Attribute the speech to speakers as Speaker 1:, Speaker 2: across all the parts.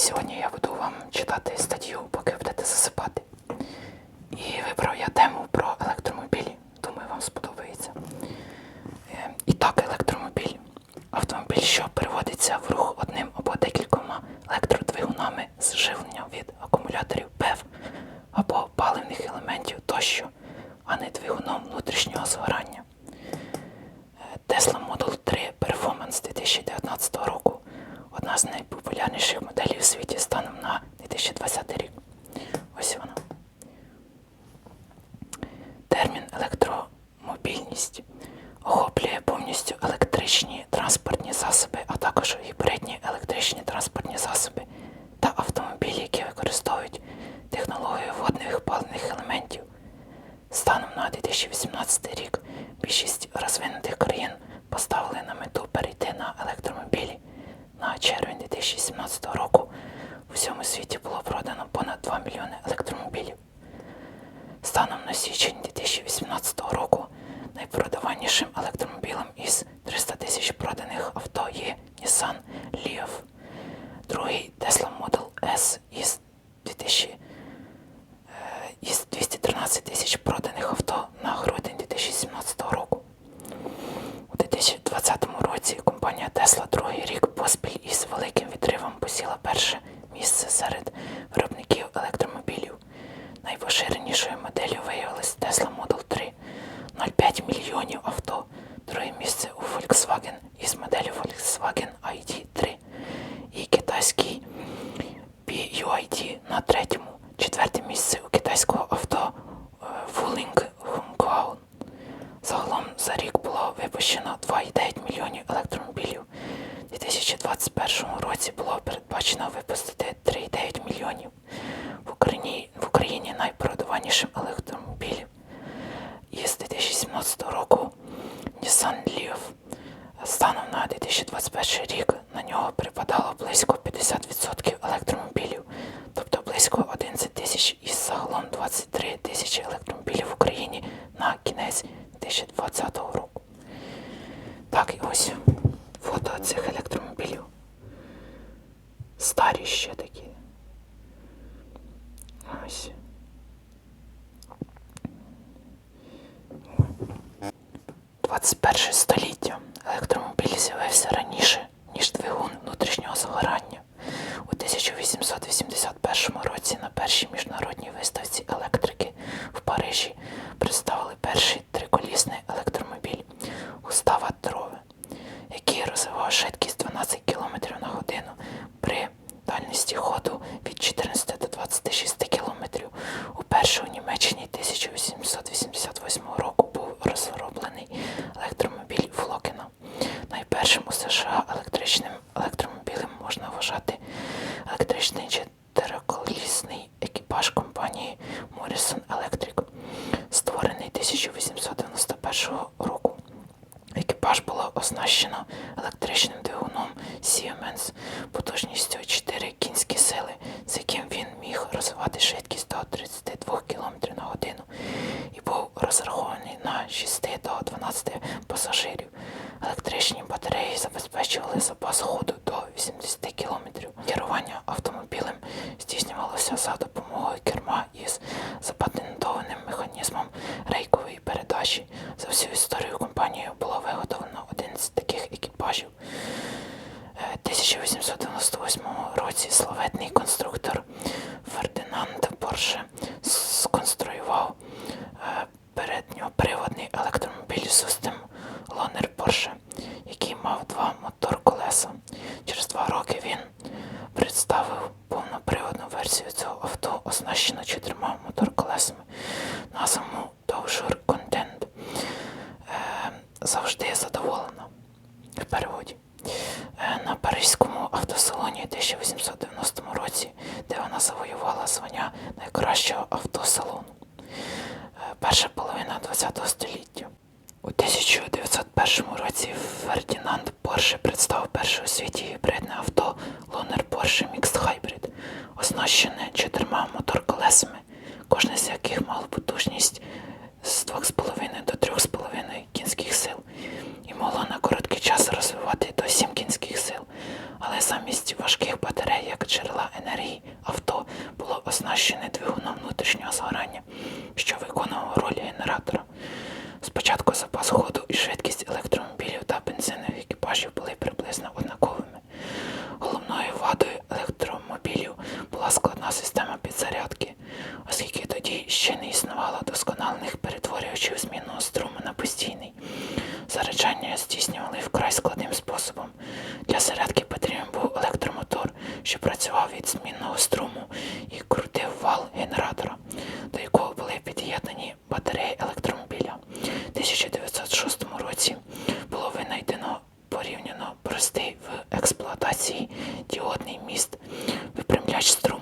Speaker 1: сьогодні я буду вам читати статтю, поки будете засипати. І вибрав я тему про електромобілі. Думаю, вам сподобається. Е, І так, електромобіль. Автомобіль, що переводиться в рух одним або декількома електродвигунами з живлення від акумуляторів ПЕВ або паливних елементів тощо, а не двигуном внутрішнього згорання. Tesla Model 3 Performance 2019 року одна з найпопулярніших моделей у світі станом на 2020 рік. Ось вона. Термін електромобільність охоплює повністю електричні транспортні засоби, а також гібридні електричні транспортні засоби та автомобілі, які використовують технологію водних елементів. Станом на 2018 рік більшість розвинутих країн поставили на мету перейти на електромобілі. На червень 2017 року у всьому світі було продано понад 2 мільйони електромобілів. Станом на січень 2018 року найпродаванішим електромобілем із 300 тисяч проданих авто є Nissan Leaf. Другий Tesla Model S із 2000 е, із 213 тисяч проданих авто на грудень 2017 року. У 2020 році компанія Tesla другий рік поспіль із великим відривом посіла перше місце серед виробників електромобілів. Найпоширенішою моделлю виявилась Tesla Model 3 0,5 мільйонів авто. Друге місце у Volkswagen із моделлю Volkswagen ID3 і китайський BYD на третьому. Четверте місце у китайського авто е, Wuling Hongguang. Загалом за рік було випущено 2,9 мільйонів електромобілів. У 2021 році було передбачено випустити 3,9 мільйонів. В Україні, в Україні найпродаванішим електромобілем із 2017 року Nissan Leaf. Станом на 2021 рік на нього припадало близько 50% електромобілів, тобто близько 11 тисяч із загалом 23 тисячі електромобілів в Україні на кінець 2020 року. Так, і ось фото цих електромобілів. Старі ще такі. Ось. Двадцять перше століття електромобіль з'явився раніше, ніж двигун внутрішнього згорання. У 1881 році на першій міжнародній виставці електрики в Парижі представили перший триколісний електромобіль Густава Трове, який розвивав швидкість 12 км на годину при дальності ходу від 14 до 26 км. Уперше у Німеччині 1888 року був розроблений електромобіль Флокена. Найпершим у США електричним електромобілем можна вважати електричний чотириколісний екіпаж компанії Morrison Electric, створений 1891 року. Екіпаж було оснащено електричним двигуном Siemens потужністю 4 кінські сили, з яким він міг розвивати швидкість до 32 км на годину і був розрахований на 6 до 12 пасажирів. Електричні батареї забезпечували запас ходу Фердінанд Порше представив змінного і крутив вал генератора, до якого були під'єднані батареї електромобіля. У 1906 році було винайдено порівняно простий в експлуатації діодний міст випрямляч струму.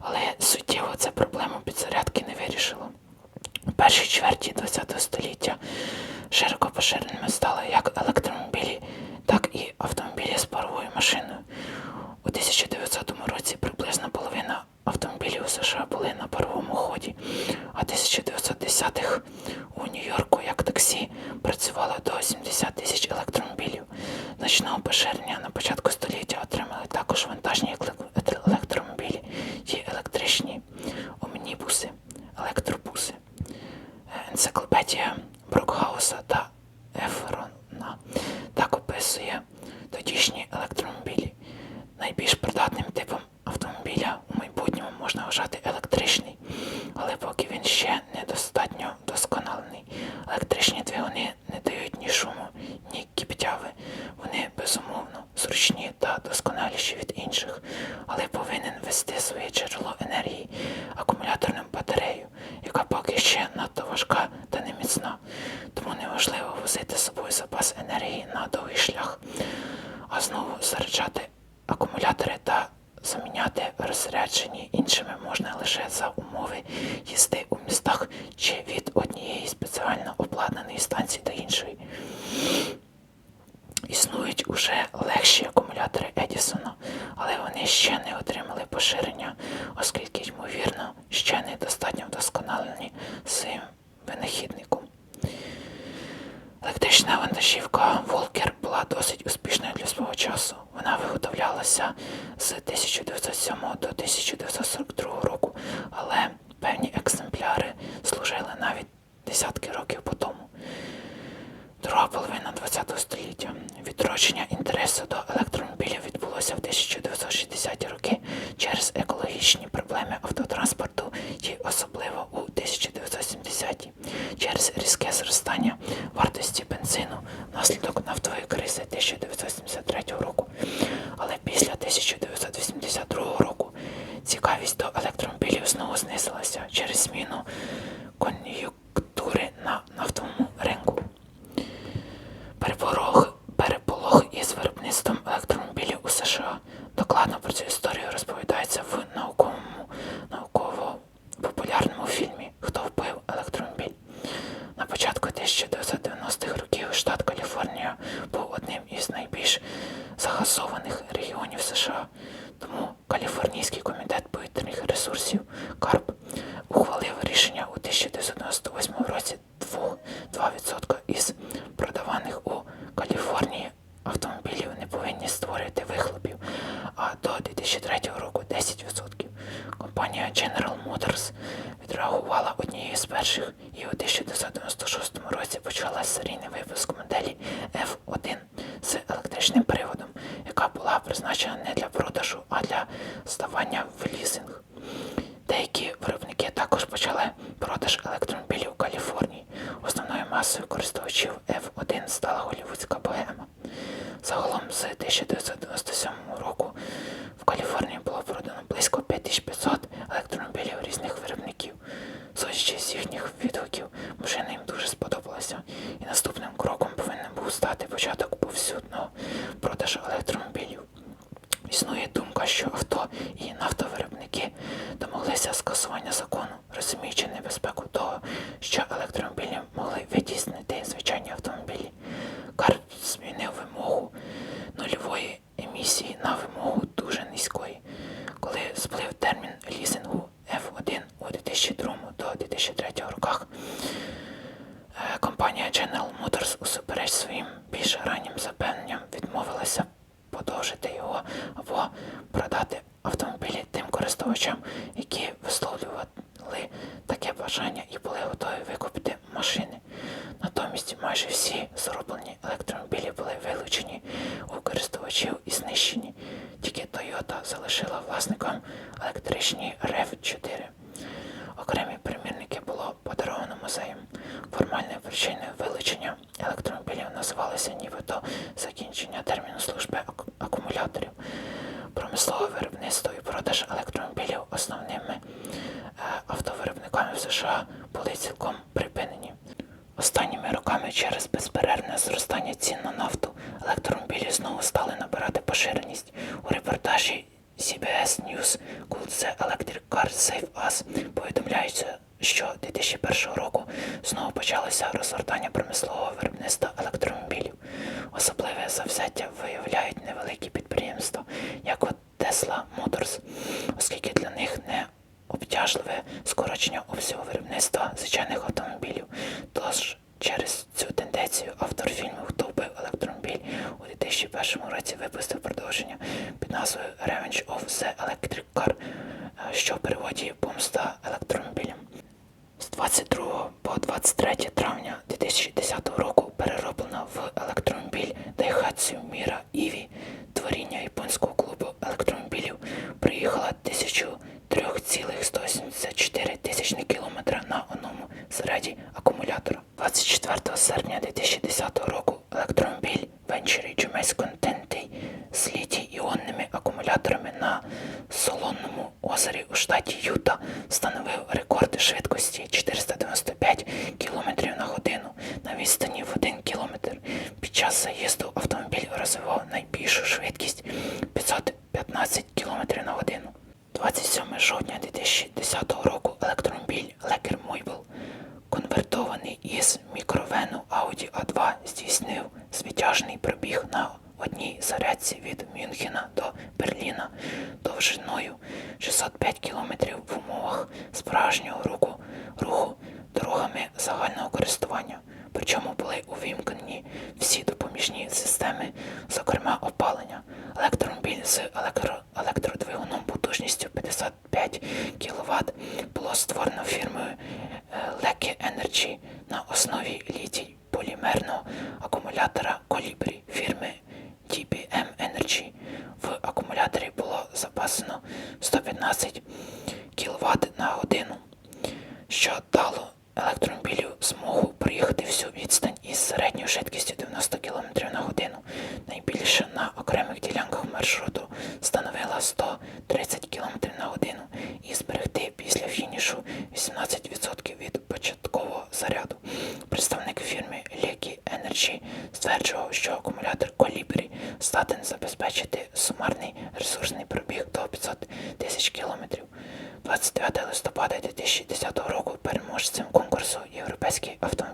Speaker 1: Але суттєво це проблему підзарядки не вирішило. У першій чверті ХХ століття широко поширеними стали як електромобілі, так і автомобілі з паровою машиною. У 1900 році приблизно половина автомобілів у США були на паровому ході, а 1910-х у Нью-Йорку як таксі працювало до 70 тисяч електромобілів. Значного поширення на початку століття отримали також вантажні екле- електромобілі і електричні омнібуси, електробуси. Енциклопедія Та Ефрона так описує тодішні електромобілі. Найбільш придатним типом автомобіля у майбутньому можна вважати електричний, але поки він ще недостатньо досконалений. Електричні двигуни не дають ні шуму, ні кип'яви. Вони безумовно зручні та досконаліші від інших, вони ще не отримали поширення, оскільки, ймовірно, ще недостатньо вдосконалені своїм винахідником. Електрична вантажівка Волкер була досить успішною для свого часу. Вона виготовлялася з 1907 до 1942 року, але певні екземпляри служили навіть десятки років по тому. Друга половина ХХ століття. Відродження інтересу до електромобілів відбулося в 1960-ті роки через екологічні ресурсів КАРП ухвалив рішення у 1998 році 2%, 2% із продаваних у Каліфорнії автомобілів не повинні створити вихлопів, а до 2003 року 10%. Компанія General Motors відреагувала однією з перших і у 1996 році почала серійний випуск моделі F1 з електричним приводом, яка була призначена не для продажу, а для здавання в лізинг. Деякі виробники також почали продаж електромобілів у Каліфорнії. Основною масою користувачів F1 стала голівудська богема. Загалом з 1997 року в Каліфорнії було продано близько 5500 електромобілів різних виробників. Судячи з їхніх відгуків, машина їм дуже сподобалася, і наступним кроком повинен був стати початок повсюдного продажу електромобілів. Існує думка, що авто і нафтовиробники домоглися скасування закону, розуміючи небезпеку того, що електромобілі могли витіснити звичайні автомобілі. Карп змінив вимогу нульової емісії на вимогу дуже низької. Коли сплив термін лізингу F1 у 2002 до 2003 роках, Е, Компанія General Motors усупереч своїм більш раннім запевненням відмовилася подовжити його або продати автомобілі тим користувачам, які висловлювали таке бажання і були готові викупити машини. Натомість майже всі зроблені електромобілі були вилучені у користувачів і знищені. Тільки Toyota залишила власникам електричні RAV4. Окремі примірники було подаровано музеям. Причиною вилучення електромобілів називалися нібито закінчення терміну служби акумуляторів. Промислове виробництво і продаж електромобілів основними е, автовиробниками в США були цілком припинені. Останніми роками через безперервне зростання цін на нафту електромобілі знову стали набирати поширеність. 1003,184 тисячних кілометра на одному заряді акумулятора. 24 серпня 2010 року електромобіль Venturi Jumes Contenty з літій-іонними акумуляторами на Солонному озері у штаті Юта встановив рекорд швидкості 495 км на годину на відстані в 1 км. Під час заїзду автомобіль розвивав найбільшу швидкість загального. Причому були увімкнені всі допоміжні системи, зокрема опалення. Електромобіль з електро, електродвигуном потужністю 55 кВт було створено фірмою е, Energy на основі літій полімерного акумулятора Colibri фірми DBM Energy. В акумуляторі було запасено 115 кВт на годину, що дало електромобілю змогу проїхати всю відстань із середньою швидкістю 90 км на годину. Найбільше на окремих ділянках маршруту становила 130 км на годину і зберегти після фінішу 18% від початкового заряду. Представник фірми Lecky Energy стверджував, що акумулятор Colibri здатен забезпечити сумарний ресурсний пробіг до 500 тисяч кілометрів. 29 листопада 2010 року переможцем конкурсу Європейський автомобіль